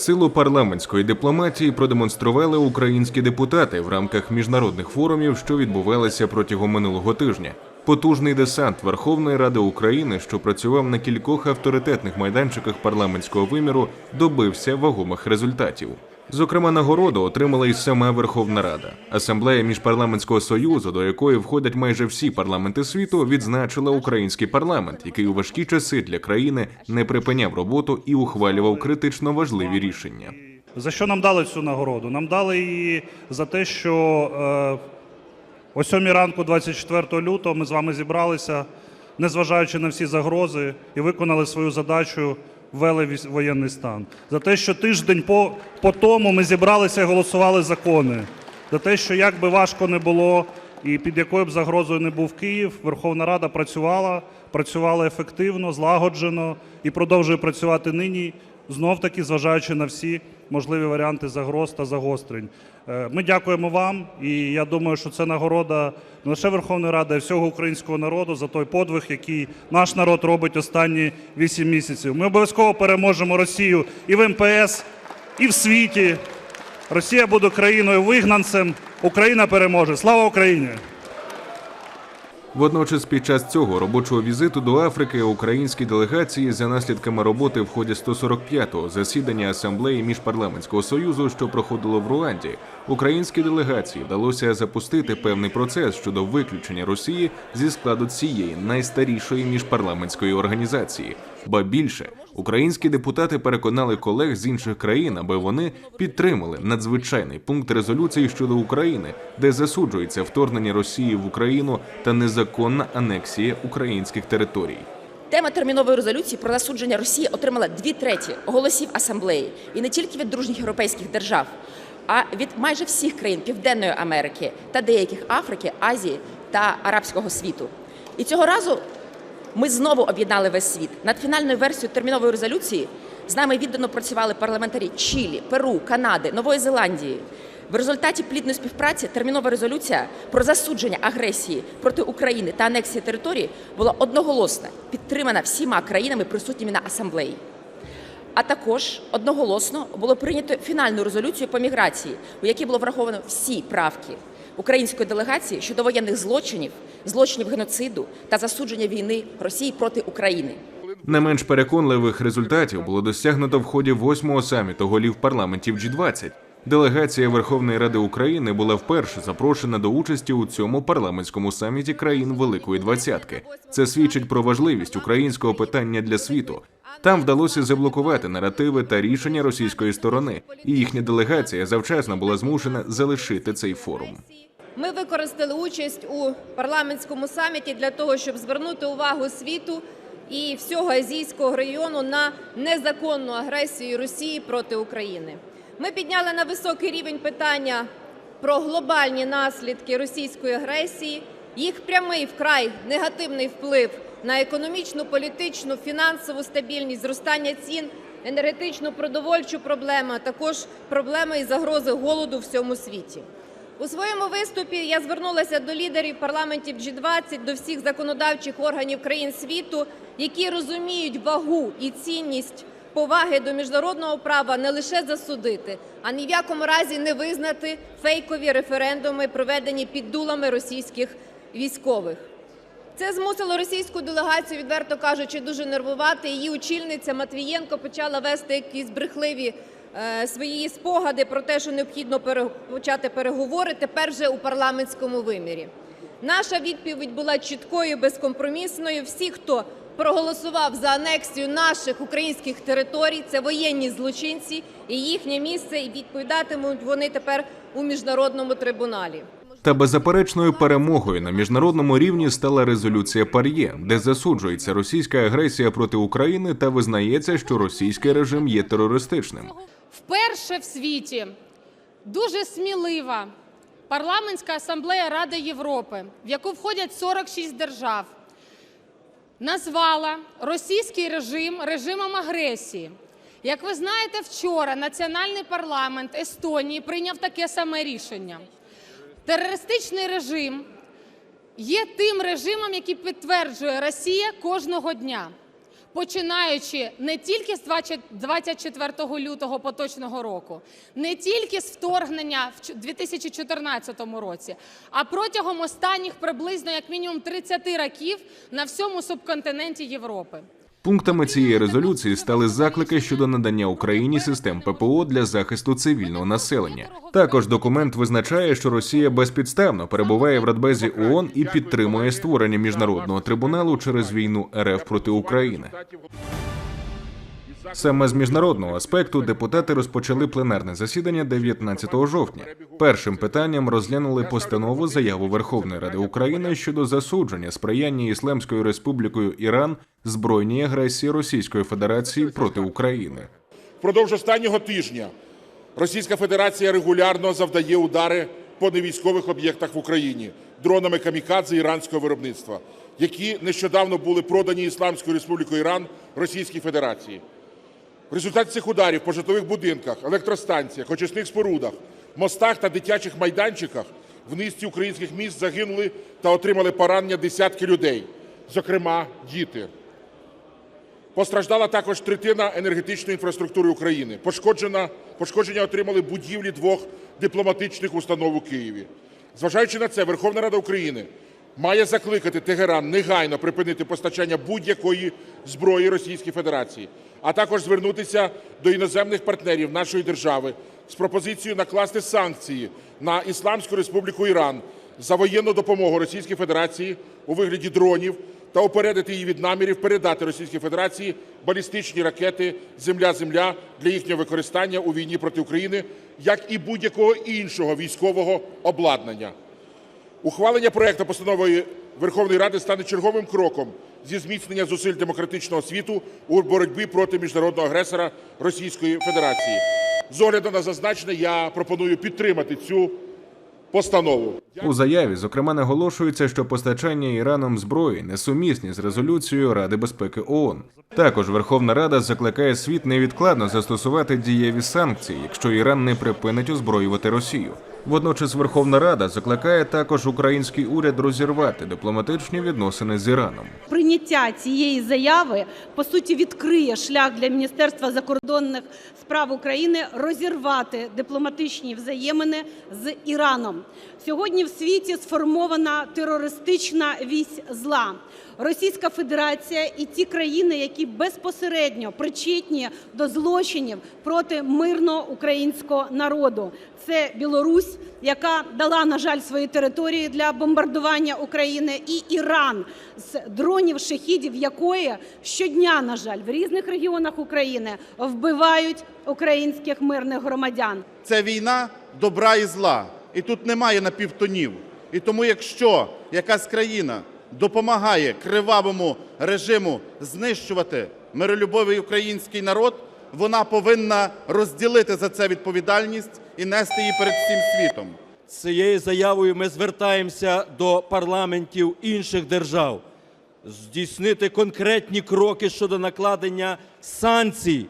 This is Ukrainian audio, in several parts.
Силу парламентської дипломатії продемонстрували українські депутати в рамках міжнародних форумів, що відбувалися протягом минулого тижня. Потужний десант Верховної Ради України, що працював на кількох авторитетних майданчиках парламентського виміру, добився вагомих результатів. Зокрема, нагороду отримала й сама Верховна Рада. Асамблея міжпарламентського союзу, до якої входять майже всі парламенти світу, відзначила український парламент, який у важкі часи для країни не припиняв роботу і ухвалював критично важливі рішення. За що нам дали цю нагороду? Нам дали її за те, що е, о 7 ранку, 24 лютого, ми з вами зібралися, незважаючи на всі загрози, і виконали свою задачу, ввели воєнний стан. За те, що тиждень по, по тому ми зібралися і голосували закони. За те, що як би важко не було і під якою б загрозою не був Київ, Верховна Рада працювала, працювала ефективно, злагоджено і продовжує працювати нині, знов таки зважаючи на всі можливі варіанти загроз та загострень. Е, Ми дякуємо вам, і я думаю, що це нагорода не лише Верховної Ради, а й всього українського народу за той подвиг, який наш народ робить останні вісім місяців. Ми обов'язково переможемо Росію і в МПС, і в світі. Росія буде країною вигнанцем. Україна переможе. Слава Україні! Водночас, під час цього робочого візиту до Африки українські делегації за наслідками роботи в ході 145-го засідання асамблеї міжпарламентського союзу, що проходило в Руанді, українській делегації вдалося запустити певний процес щодо виключення Росії зі складу цієї найстарішої міжпарламентської організації. Ба більше українські депутати переконали колег з інших країн, аби вони підтримали надзвичайний пункт резолюції щодо України, де засуджується вторгнення Росії в Україну та незаконна анексія українських територій. Тема термінової резолюції про засудження Росії отримала дві треті голосів асамблеї, і не тільки від дружніх європейських держав, а від майже всіх країн Південної Америки та деяких Африки, Азії та арабського світу. І цього разу ми знову об'єднали весь світ. Над фінальною версією термінової резолюції з нами віддано працювали парламентарі Чилі, Перу, Канади, Нової Зеландії. В результаті плідної співпраці термінова резолюція про засудження агресії проти України та анексії території була одноголосна, підтримана всіма країнами, присутніми на асамблеї. А також одноголосно було прийнято фінальну резолюцію по міграції, у якій було враховано всі правки української делегації щодо воєнних злочинів, злочинів геноциду та засудження війни Росії проти України. Не менш переконливих результатів було досягнуто в ході восьмого саміту голів парламентів G20. Делегація Верховної Ради України була вперше запрошена до участі у цьому парламентському саміті країн Великої Двадцятки. Це свідчить про важливість українського питання для світу. Там вдалося заблокувати наративи та рішення російської сторони, і їхня делегація завчасно була змушена залишити цей форум. Ми використали участь у парламентському саміті для того, щоб звернути увагу світу і всього азійського регіону на незаконну агресію Росії проти України. Ми підняли на високий рівень питання про глобальні наслідки російської агресії, їх прямий вкрай негативний вплив на економічну, політичну, фінансову стабільність, зростання цін, енергетичну продовольчу проблему, а також проблеми і загрози голоду в всьому світі. У своєму виступі я звернулася до лідерів парламентів G20, до всіх законодавчих органів країн світу, які розуміють вагу і цінність поваги до міжнародного права не лише засудити, а ні в якому разі не визнати фейкові референдуми, проведені під дулами російських військових. Це змусило російську делегацію, відверто кажучи, дуже нервувати. Її очільниця Матвієнко почала вести якісь брехливі свої спогади про те, що необхідно почати переговори тепер вже у парламентському вимірі. Наша відповідь була чіткою, безкомпромісною. Всі, хто проголосував за анексію наших українських територій, це воєнні злочинці, і їхнє місце, і відповідатимуть вони тепер у міжнародному трибуналі. Та беззаперечною перемогою на міжнародному рівні стала резолюція Пар'є, де засуджується російська агресія проти України та визнається, що російський режим є терористичним. Вперше в світі дуже смілива парламентська асамблея Ради Європи, в яку входять 46 держав, назвала російський режим режимом агресії. Як ви знаєте, вчора національний парламент Естонії прийняв таке саме рішення. Терористичний режим є тим режимом, який підтверджує Росія кожного дня. Починаючи не тільки з 20 24 лютого поточного року, не тільки з вторгнення в чу- 2014 році, а протягом останніх приблизно як мінімум 30 років на всьому субконтиненті Європи. Пунктами цієї резолюції стали заклики щодо надання Україні систем ППО для захисту цивільного населення. Також документ визначає, що Росія безпідставно перебуває в Радбезі ООН і підтримує створення міжнародного трибуналу через війну РФ проти України. Саме з міжнародного аспекту депутати розпочали пленарне засідання 19 жовтня. Першим питанням розглянули постанову заяву Верховної Ради України щодо засудження сприяння Ісламською Республікою Іран збройній агресії Російської Федерації проти України. Впродовж останнього тижня Російська Федерація регулярно завдає удари по невійськових об'єктах в Україні дронами камікадзе іранського виробництва, які нещодавно були продані Ісламською Республікою Іран Російській Федерації. В результаті цих ударів по житлових будинках, електростанціях, очисних спорудах, мостах та дитячих майданчиках в низці українських міст загинули та отримали поранення десятки людей, зокрема діти. Постраждала також третина енергетичної інфраструктури України. Пошкодження отримали будівлі двох дипломатичних установ у Києві. Зважаючи на це, Верховна Рада України має закликати Тегеран негайно припинити постачання будь-якої зброї Російській Федерації, а також звернутися до іноземних партнерів нашої держави з пропозицією накласти санкції на Ісламську Республіку Іран за воєнну допомогу Російській Федерації у вигляді дронів та упередити її від намірів передати Російській Федерації балістичні ракети Земля-Земля для їхнього використання у війні проти України, як і будь-якого іншого військового обладнання. Ухвалення проекту постанови Верховної Ради стане черговим кроком зі зміцнення зусиль демократичного світу у боротьбі проти міжнародного агресора Російської Федерації. З огляду на зазначене, я пропоную підтримати цю постанову. У заяві, зокрема, наголошується, що постачання Іраном зброї несумісні з резолюцією Ради безпеки ООН. Також Верховна Рада закликає світ невідкладно застосувати дієві санкції, якщо Іран не припинить озброювати Росію. Водночас Верховна Рада закликає також український уряд розірвати дипломатичні відносини з Іраном. Прийняття цієї заяви по суті відкриє шлях для Міністерства закордонних справ України розірвати дипломатичні взаємини з Іраном. Сьогодні в світі сформована терористична вісь зла. Російська Федерація і ті країни, які безпосередньо причетні до злочинів проти мирного українського народу. Це Білорусь, яка дала, на жаль, свої території для бомбардування України, і Іран з дронів шахідів, якої щодня, на жаль, в різних регіонах України вбивають українських мирних громадян. Це війна добра і зла. І тут немає напівтонів. І тому, якщо якась країна допомагає кривавому режиму знищувати миролюбовий український народ, вона повинна розділити за це відповідальність і нести її перед всім світом. Цією заявою ми звертаємося до парламентів інших держав здійснити конкретні кроки щодо накладення санкцій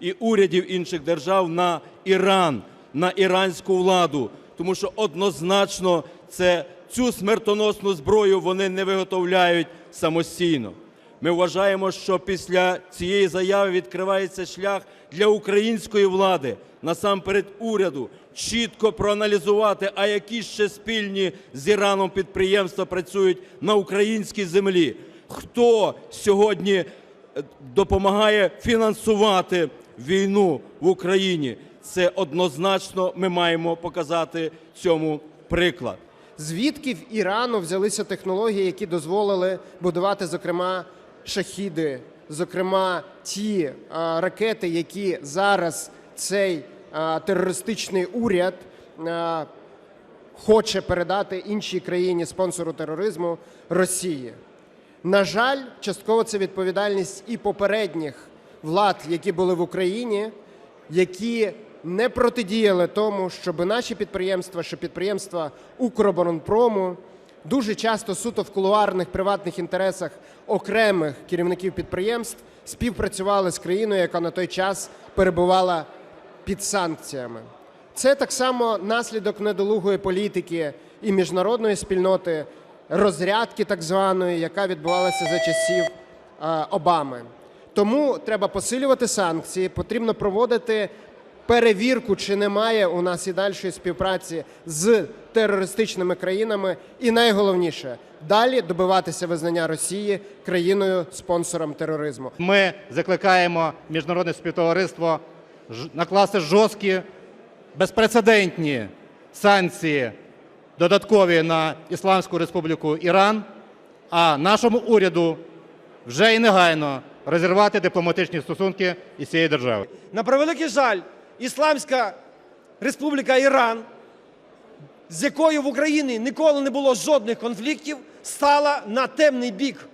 і урядів інших держав на Іран, на іранську владу, тому що однозначно це цю смертоносну зброю вони не виготовляють самостійно. Ми вважаємо, що після цієї заяви відкривається шлях для української влади, насамперед уряду, чітко проаналізувати, а які ще спільні з Іраном підприємства працюють на українській землі. Хто сьогодні е, допомагає фінансувати війну в Україні? Це однозначно ми маємо показати цьому приклад. Звідки в Ірану взялися технології, які дозволили будувати, зокрема, шахіди, зокрема, ті а, ракети, які зараз цей а, терористичний уряд а, хоче передати іншій країні спонсору тероризму Росії. На жаль, частково це відповідальність і попередніх влад, які були в Україні, які не протидіяли тому, щоб наші підприємства, що підприємства Укроборонпрому дуже часто суто в кулуарних приватних інтересах окремих керівників підприємств співпрацювали з країною, яка на той час перебувала під санкціями. Це так само наслідок недолугої політики і міжнародної спільноти, розрядки так званої, яка відбувалася за часів Обами. Тому треба посилювати санкції, потрібно проводити перевірку, чи немає у нас і дальшої співпраці з терористичними країнами. І найголовніше далі добиватися визнання Росії країною спонсором тероризму. Ми закликаємо міжнародне співтовариство ж- накласти жорсткі, безпрецедентні санкції додаткові на Ісламську Республіку Іран, а нашому уряду вже і негайно розірвати дипломатичні стосунки із цією державою. На превеликий жаль, Ісламська Республіка Іран, з якою в Україні ніколи не було жодних конфліктів, стала на темний бік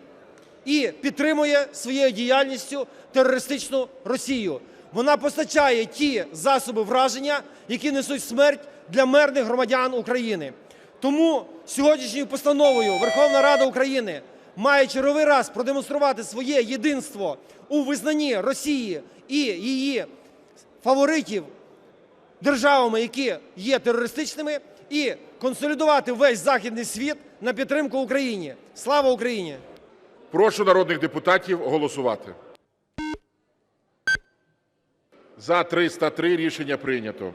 і підтримує своєю діяльністю терористичну Росію. Вона постачає ті засоби враження, які несуть смерть для мирних громадян України. Тому сьогоднішньою постановою Верховна Рада України має черговий раз продемонструвати своє єдинство у визнанні Росії і її фаворитів державами, які є терористичними, і консолідувати весь західний світ на підтримку Україні. Слава Україні! Прошу народних депутатів голосувати. За 303 рішення прийнято.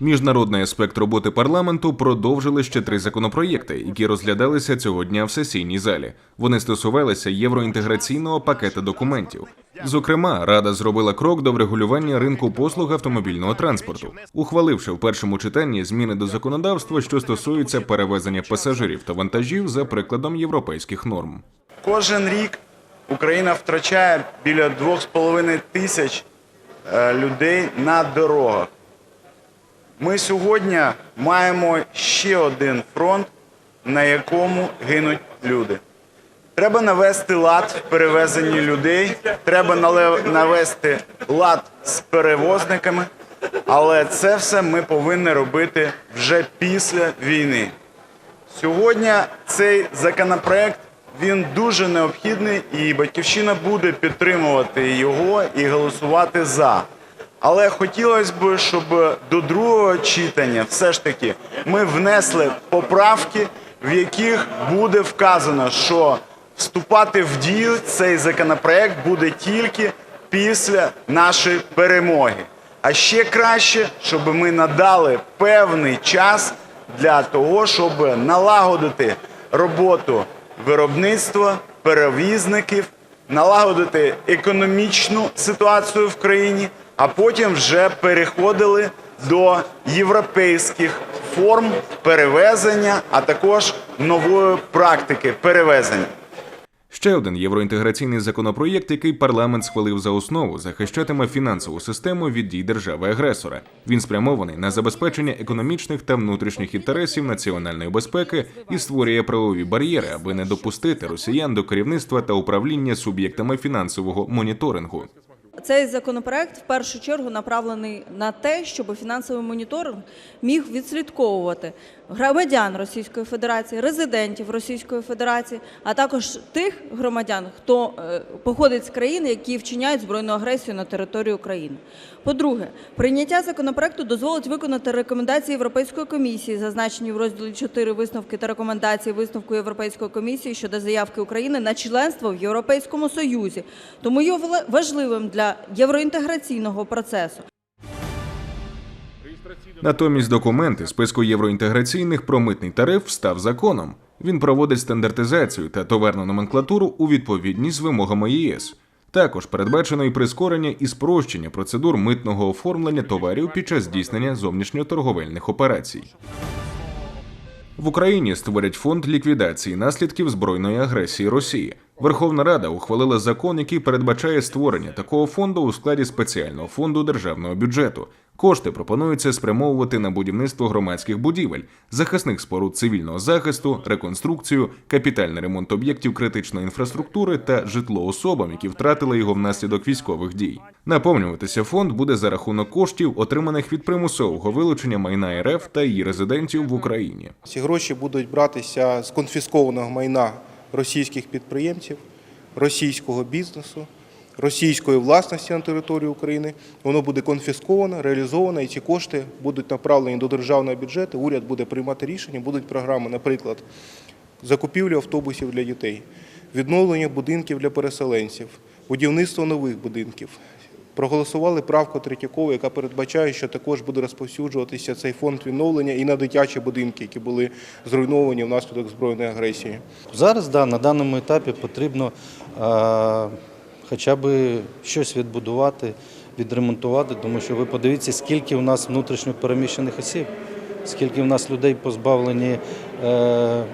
Міжнародний аспект роботи парламенту продовжили ще три законопроєкти, які розглядалися цього дня в сесійній залі. Вони стосувалися євроінтеграційного пакета документів. Зокрема, Рада зробила крок до врегулювання ринку послуг автомобільного транспорту, ухваливши в першому читанні зміни до законодавства, що стосуються перевезення пасажирів та вантажів за прикладом європейських норм. Кожен рік Україна втрачає біля 2,5 тисяч е, людей на дорогах. Ми сьогодні маємо ще один фронт, на якому гинуть люди. Треба навести лад в перевезенні людей, треба навести лад з перевозниками, але це все ми повинні робити вже після війни. Сьогодні цей законопроект він дуже необхідний, і батьківщина буде підтримувати його і голосувати за. Але хотілося б, щоб до другого читання все ж таки ми внесли поправки, в яких буде вказано, що вступати в дію цей законопроект буде тільки після нашої перемоги. А ще краще, щоб ми надали певний час для того, щоб налагодити роботу виробництва, перевізників, налагодити економічну ситуацію в країні, а потім вже переходили до європейських форм перевезення, а також нової практики перевезення. Ще один євроінтеграційний законопроєкт, який парламент схвалив за основу, захищатиме фінансову систему від дій держави-агресора. Він спрямований на забезпечення економічних та внутрішніх інтересів національної безпеки і створює правові бар'єри, аби не допустити росіян до керівництва та управління суб'єктами фінансового моніторингу. Цей законопроект в першу чергу направлений на те, щоб фінансовий моніторинг міг відслідковувати громадян Російської Федерації, резидентів Російської Федерації, а також тих громадян, хто е, походить з країн, які вчиняють збройну агресію на території України. По-друге, прийняття законопроекту дозволить виконати рекомендації Європейської комісії, зазначені в розділі 4 висновки та рекомендації висновку Європейської комісії щодо заявки України на членство в Європейському Союзі. Тому є важливим для євроінтеграційного процесу. Натомість документ із списку євроінтеграційних про митний тариф став законом. Він проводить стандартизацію та товарну номенклатуру у відповідність з вимогами ЄС. Також передбачено і прискорення і спрощення процедур митного оформлення товарів під час здійснення зовнішньоторговельних операцій. В Україні створять фонд ліквідації наслідків збройної агресії Росії. Верховна Рада ухвалила закон, який передбачає створення такого фонду у складі спеціального фонду державного бюджету. Кошти пропонуються спрямовувати на будівництво громадських будівель, захисних споруд цивільного захисту, реконструкцію, капітальний ремонт об'єктів критичної інфраструктури та житло особам, які втратили його внаслідок військових дій. Наповнюватися фонд буде за рахунок коштів, отриманих від примусового вилучення майна РФ та її резидентів в Україні. Ці гроші будуть братися з конфіскованого майна російських підприємців, російського бізнесу, російської власності на території України. Воно буде конфісковано, реалізовано, і ці кошти будуть направлені до державного бюджету. Уряд буде приймати рішення, будуть програми, наприклад, закупівлі автобусів для дітей, відновлення будинків для переселенців, будівництво нових будинків. Проголосували правку Третьякової, яка передбачає, що також буде розповсюджуватися цей фонд відновлення і на дитячі будинки, які були зруйновані внаслідок збройної агресії. Зараз да, на даному етапі потрібно а, хоча б щось відбудувати, відремонтувати, тому що ви подивіться, скільки в нас внутрішньо переміщених осіб, скільки в нас людей позбавлені е,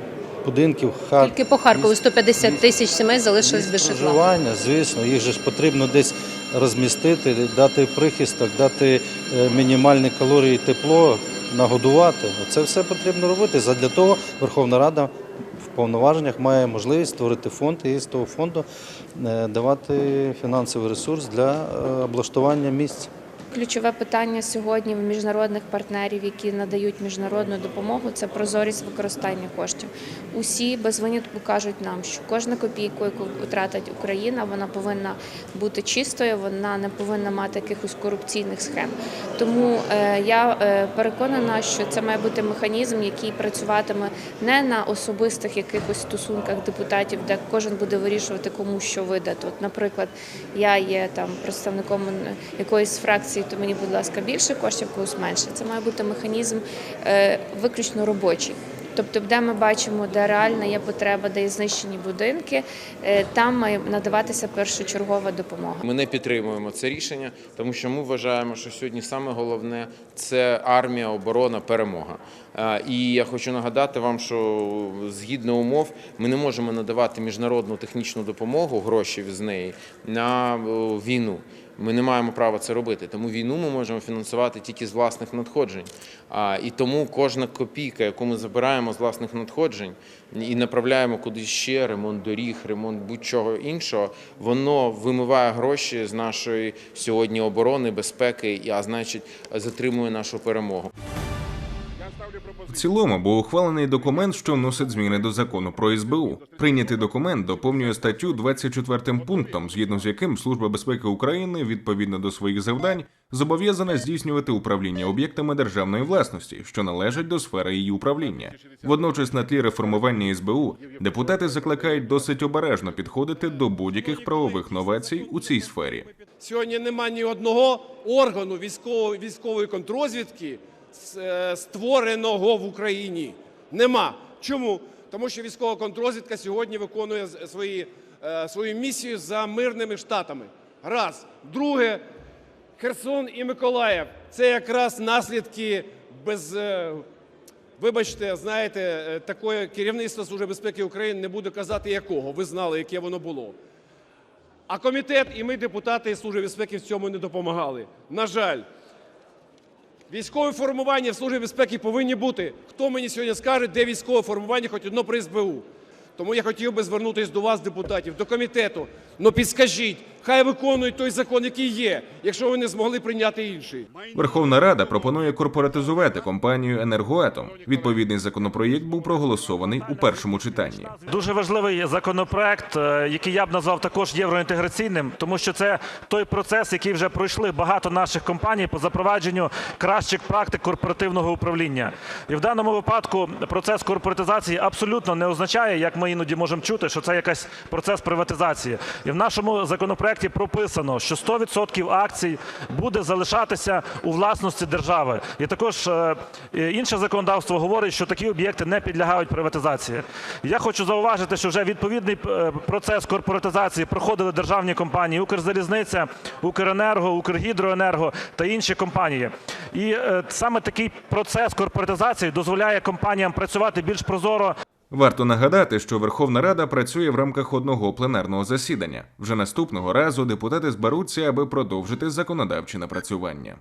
будинків, хат. Тільки по Харкову 150 тисяч сімей залишились без житла. Звісно, їх же ж потрібно десь розмістити, дати прихисток, дати е, мінімальні калорії тепло, нагодувати. Це все потрібно робити. Задля того Верховна Рада в повноваженнях має можливість створити фонд і з того фонду е, давати фінансовий ресурс для е, облаштування місць. Ключове питання сьогодні в міжнародних партнерів, які надають міжнародну допомогу, це прозорість використання коштів. Усі без винятку кажуть нам, що кожна копійка, яку втратить Україна, вона повинна бути чистою, вона не повинна мати якихось корупційних схем. Тому е, я е, переконана, що це має бути механізм, який працюватиме не на особистих якихось стосунках депутатів, де кожен буде вирішувати, кому що видати. От, наприклад, я є там представником якоїсь фракції, то мені, будь ласка, більше коштів, когось менше. Це має бути механізм е, виключно робочий. Тобто, де ми бачимо, де реальна є потреба, де є знищені будинки, е, там має надаватися першочергова допомога. Ми не підтримуємо це рішення, тому що ми вважаємо, що сьогодні саме головне це армія, оборона, перемога. Е, І я хочу нагадати вам, що згідно умов ми не можемо надавати міжнародну технічну допомогу, гроші з неї на війну. Ми не маємо права це робити. Тому війну ми можемо фінансувати тільки з власних надходжень. А, І тому кожна копійка, яку ми забираємо з власних надходжень і направляємо кудись ще ремонт доріг, ремонт будь-чого іншого, воно вимиває гроші з нашої сьогодні оборони, безпеки, а значить, затримує нашу перемогу. В цілому був ухвалений документ, що вносить зміни до закону про СБУ. Прийнятий документ доповнює статтю 24 пунктом, згідно з яким Служба безпеки України відповідно до своїх завдань зобов'язана здійснювати управління об'єктами державної власності, що належать до сфери її управління. Водночас, на тлі реформування СБУ, депутати закликають досить обережно підходити до будь-яких правових новацій у цій сфері. Сьогодні нема ні одного органу військової, військової контрозвідки створеного в Україні. Нема. Чому? Тому що військова контрозвідка сьогодні виконує свої, е, свою місію за мирними штатами. Раз. Друге, Херсон і Миколаїв це якраз наслідки без. е, Вибачте, знаєте, е, такое керівництво Служби безпеки України не буду казати якого. Ви знали, яке воно було. А комітет і ми, депутати Служби безпеки, в цьому не допомагали. На жаль, військові формування в Службі безпеки повинні бути. Хто мені сьогодні скаже, де військове формування, хоч одно при СБУ? Тому я хотів би звернутися до вас, депутатів, до комітету. Ну підскажіть, хай виконують той закон, який є, якщо ви не змогли прийняти інший. Верховна Рада пропонує корпоратизувати компанію Енергоатом. Відповідний законопроєкт був проголосований у першому читанні. Дуже важливий законопроект, е, який я б назвав також євроінтеграційним, тому що це той процес, який вже пройшли багато наших компаній по запровадженню кращих практик корпоративного управління. І в даному випадку процес корпоратизації абсолютно не означає, як ми іноді можемо чути, що це якийсь процес приватизації. І в нашому законопроекті прописано, що 100% акцій буде залишатися у власності держави. І також е, е, інше законодавство говорить, що такі об'єкти не підлягають приватизації. Я хочу зауважити, що вже відповідний е, процес корпоратизації проходили державні компанії Укрзалізниця, Укренерго, Укргідроенерго та інші компанії. І саме такий процес корпоратизації дозволяє компаніям працювати більш прозоро Варто нагадати, що Верховна Рада працює в рамках одного пленарного засідання. Вже наступного разу депутати зберуться, аби продовжити законодавчі напрацювання.